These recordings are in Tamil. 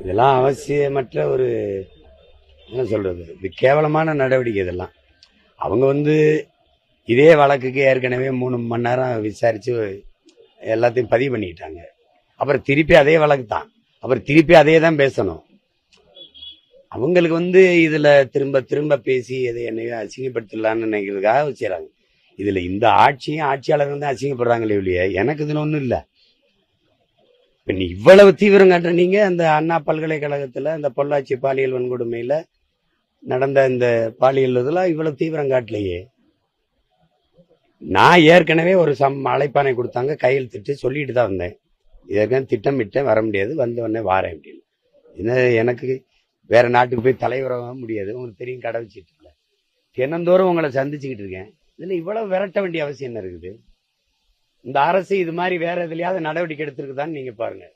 இதெல்லாம் அவசியமற்ற ஒரு என்ன சொல்கிறது இது கேவலமான நடவடிக்கை இதெல்லாம். அவங்க வந்து இதே வழக்குக்கு ஏற்கனவே மூணு மணி நேரம் விசாரித்து எல்லாத்தையும் பதிவு பண்ணிக்கிட்டாங்க. அப்புறம் திருப்பி அதே வழக்கு தான். அப்புறம் திருப்பி அதே தான் பேசணும். அவங்களுக்கு வந்து இதில் திரும்ப திரும்ப பேசி எதை என்னையும் அசிங்கப்படுத்தலாம்னு நினைக்கிறதுக்காக வச்சுறாங்க இதில் இந்த ஆட்சியும் ஆட்சியாளர்கள் தான் அசிங்கப்படுறாங்களே இல்லையே எனக்கு இதில் ஒன்றும் இல்லை. இப்ப நீ இவ்வளவு தீவிரம் காட்டுற நீங்க அந்த அண்ணா பல்கலைக்கழகத்துல அந்த பொள்ளாச்சி பாலியல் வன்கொடுமையில நடந்த இந்த பாலியல் இதெல்லாம் இவ்வளவு தீவிரம் காட்டலையே. நான் ஏற்கனவே ஒரு சம் அழைப்பானை கொடுத்தாங்க கையெழுத்திட்டு சொல்லிட்டு தான் வந்தேன். இதற்கான திட்டமிட்டேன் வர முடியாது வந்த உடனே வாரேன் அப்படின்னு. என்ன எனக்கு வேற நாட்டுக்கு போய் தலைவராக முடியாது உங்களுக்கு தெரியும் கடை வச்சுட்டு இல்லை. தினந்தோறும் உங்களை சந்திச்சுக்கிட்டு இருக்கேன். இதில் இவ்வளவு விரட்ட வேண்டிய அவசியம் என்ன இருக்குது? இந்த அரசு இது மாதிரி வேற எதுலையாவது நடவடிக்கை எடுத்திருக்குதான்னு நீங்க பாருங்க.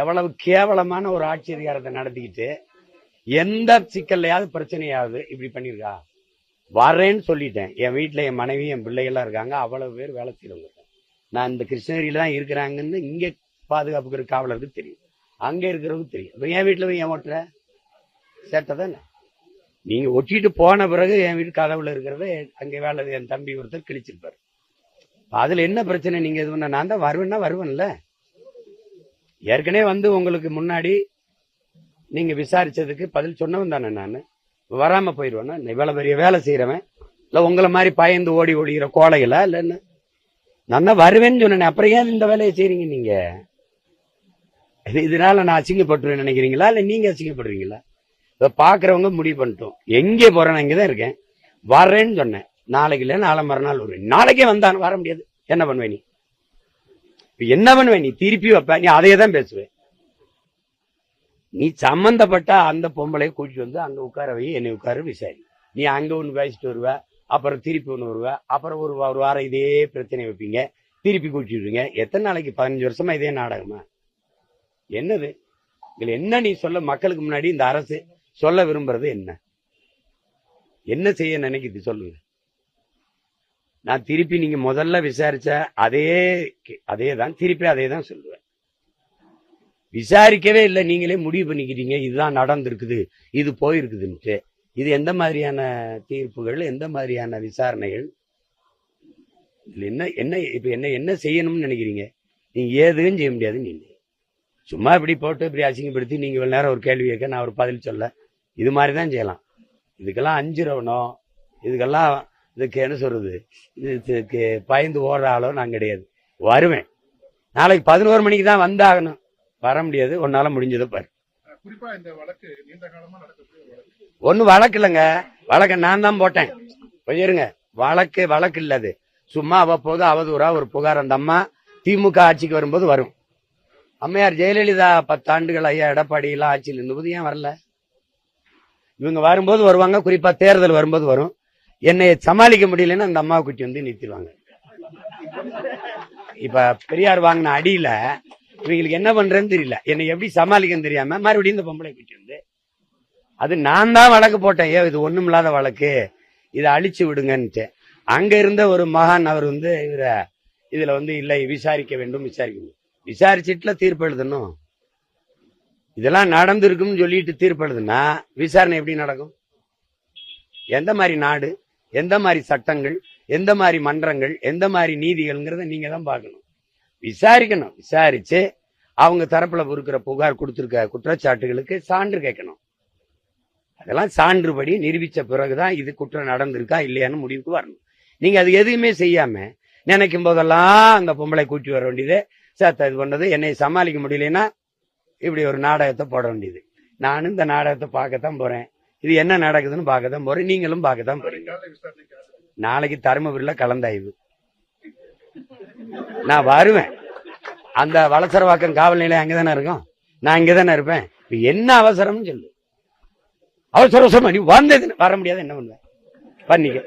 எவ்வளவு கேவலமான ஒரு ஆட்சி அதிகாரத்தை நடத்திக்கிட்டு எந்த சிக்கல்லையாவது பிரச்சனையாவது இப்படி பண்ணிருக்கா வரேன்னு சொல்லிட்டேன். என் வீட்டில் என் மனைவி என் பிள்ளைகள்லாம் இருக்காங்க. அவ்வளவு பேர் வேலை செய்யறவங்க நான் இந்த கிருஷ்ணகிரியில தான் இருக்கிறாங்கன்னு இங்க பாதுகாப்புக்கு இருக்க காவலருக்கு தெரியும். அங்கே இருக்கிறவங்க தெரியும். இப்போ என் வீட்டில் போய் ஏன் ஓட்டுற? சேட்டை தானே நீங்க ஒட்டிட்டு போன பிறகு என் வீட்டு கதவுல இருக்கிறத அங்கே வேலை என் தம்பி ஒருத்தர் கிழிச்சிருப்பாரு. அதுல என்ன பிரச்சனை? நீங்க இது பண்ண நான் தான் வருவேன்னா வருவேன்ல. ஏற்கனவே வந்து உங்களுக்கு முன்னாடி நீங்க விசாரிச்சதுக்கு பதில் சொன்னவன் தானே நான். வராம போயிடுவேன்னா இவ்வளவு பெரிய வேலை செய்யறவன் இல்ல உங்களை மாதிரி பயந்து ஓடி ஓடிக்கிற கோலைகளா இல்ல என்ன? நான் தான் வருவேன்னு சொன்னேன். அப்புறம் ஏன் இந்த வேலையை செய்றீங்க நீங்க? இது- இதனால நான் அசிங்கப்பட்டுருவேன் நினைக்கிறீங்களா? இல்ல நீங்க அசிங்கப்படுறீங்களா? இதை பாக்குறவங்க முடிவு பண்ணிட்டோம். எங்கே போறேன் இங்கதான் இருக்கேன். வரேன்னு சொன்னேன். நாளைக்கு இல்லை நாளை மறுநாள் வருவேன். நாளைக்கே வந்தான் வர முடியாது. என்ன பண்ணுவே நீ? என்ன பண்ணுவே நீ? திருப்பி வைப்ப. நீ அதையே தான் பேசுவேன். நீ சம்மந்தப்பட்ட அந்த பொம்பளைய கூட்டிட்டு வந்து அங்க உட்கார வை என்னை உட்கார விசாரி. நீ அங்க ஒன்று பேசிட்டு வருவ அப்புறம் திருப்பி ஒன்று வருவ அப்புறம் ஒரு ஒரு வாரம் இதே பிரச்சனை வைப்பீங்க. திருப்பி கூட்டிடுவீங்க எத்தனை நாளைக்கு? பதினஞ்சு வருஷமா இதே நாடகமா? என்னது? இதுல என்ன நீ சொல்ல? மக்களுக்கு முன்னாடி இந்த அரசு சொல்ல விரும்புறது என்ன? என்ன செய்ய நினைக்குது? சொல்லுங்க. நான் திருப்பி நீங்க முதல்ல விசாரிச்ச அதே கே- அதே தான் திருப்பி அதே தான் சொல்லுவேன். விசாரிக்கவே இல்லை நீங்களே முடிவு பண்ணிக்கிறீங்க இதுதான் நடந்திருக்குது இது போயிருக்குதுன்ட்டு. இது எந்த மாதிரியான தீர்ப்புகள் எந்த மாதிரியான விசாரணைகள்? இதுல என்ன என்ன இப்ப என்ன என்ன செய்யணும்னு நினைக்கிறீங்க? நீங்க ஏதுன்னு செய்ய முடியாது நீங்க. சும்மா இப்படி போட்டு இப்படி அசிங்கப்படுத்தி நீங்க இவ்வளவு நேரம் ஒரு கேள்வி கேட்க நான் ஒரு பதில் சொல்ல. இது மாதிரி தான் செய்யலாம். இதுக்கெல்லாம் அஞ்சுறவனோ இதுக்கெல்லாம் இதுக்கு என்ன சொல்றது? இதுக்கு பயந்து ஓடுற ஆளோ நான் கிடையாது. வருவேன். நாளைக்கு பதினோரு மணிக்கு தான் வந்தாகணும். வர முடியாது. உன்னால முடிஞ்சதை பாரு. ஒன்னும் வழக்கு இல்லைங்க. வழக்க நான் தான் போட்டேன். கொஞ்சம் இருங்க. வழக்கு வழக்கு இல்ல அது. சும்மா அவ்வப்போது அவதூறா ஒரு புகார் அந்த அம்மா திமுக ஆட்சிக்கு வரும்போது வரும். அம்மையார் ஜெயலலிதா பத்தாண்டுகள் ஐயா எடப்பாடி எல்லாம் ஆட்சியில் இருந்தபோது ஏன் வரல? இவங்க வரும்போது வருவாங்க. குறிப்பா தேர்தல் வரும்போது வரும். என்னை சமாளிக்க முடியலன்னா அந்த அம்மாவை குட்டி வந்து நிறுத்திடுவாங்க. இப்ப பெரியார் வாங்கின அடியில இவங்களுக்கு என்ன பண்றேன்னு தெரியல. என்னை எப்படி சமாளிக்கன்னு தெரியாம மறுபடியும் இந்த பொம்பளை குட்டி வந்து அது நான் தான் வழக்கு போட்டேன். ஏ இது ஒண்ணுமில்லாத வழக்கு. இதை அழிச்சு விடுங்கன்ட்டு அங்க இருந்த ஒரு மகான் அவர் வந்து இவர இதுல வந்து இல்லை விசாரிக்க வேண்டும் விசாரிக்க விசாரிச்சுட்டுல தீர்ப்பு எழுதணும். இதெல்லாம் நடந்திருக்கும்னு சொல்லிட்டு தீர்ப்பு எழுதுனா விசாரணை எப்படி நடக்கும்? எந்த மாதிரி நாடு? எந்த மாதிரி சட்டங்கள் எந்த மாதிரி மன்றங்கள் எந்த மாதிரி நீதிகள்ங்கிறத நீங்க தான் பார்க்கணும். விசாரிக்கணும். விசாரிச்சு அவங்க தரப்புல இருக்கிற புகார் கொடுத்துருக்க குற்றச்சாட்டுகளுக்கு சான்று கேட்கணும். அதெல்லாம் சான்றுபடி நிரூபிச்ச பிறகுதான் இது குற்றம் நடந்திருக்கா இல்லையான்னு முடிவுக்கு வரணும். நீங்க அது எதுவுமே செய்யாம நினைக்கும் போதெல்லாம் அந்த பொம்பளை கூட்டி வர வேண்டியது சேர்த்த இது பண்ணது என்னை சமாளிக்க முடியலன்னா இப்படி ஒரு நாடகத்தை போட வேண்டியது. நானும் இந்த நாடகத்தை பார்க்கத்தான் போறேன். இது என்ன நடக்குதுன்னு பார்க்கத்தான் போறேன். நீங்களும் பார்க்கத்தான் போறீங்க. நாளைக்கு தருமபுரியில் கலந்தாய்வு. நான் வருவேன். அந்த வளசரவாக்கம் காவல் நிலையம் அங்கதானே இருக்கும்? நான் இங்கதானே இருப்பேன். இப்போ என்ன அவசரம்னு சொல்லு. அவசர அவசரமா நீ வந்தது வர முடியாது என்ன பண்ணுவேன் பண்ணிக்க.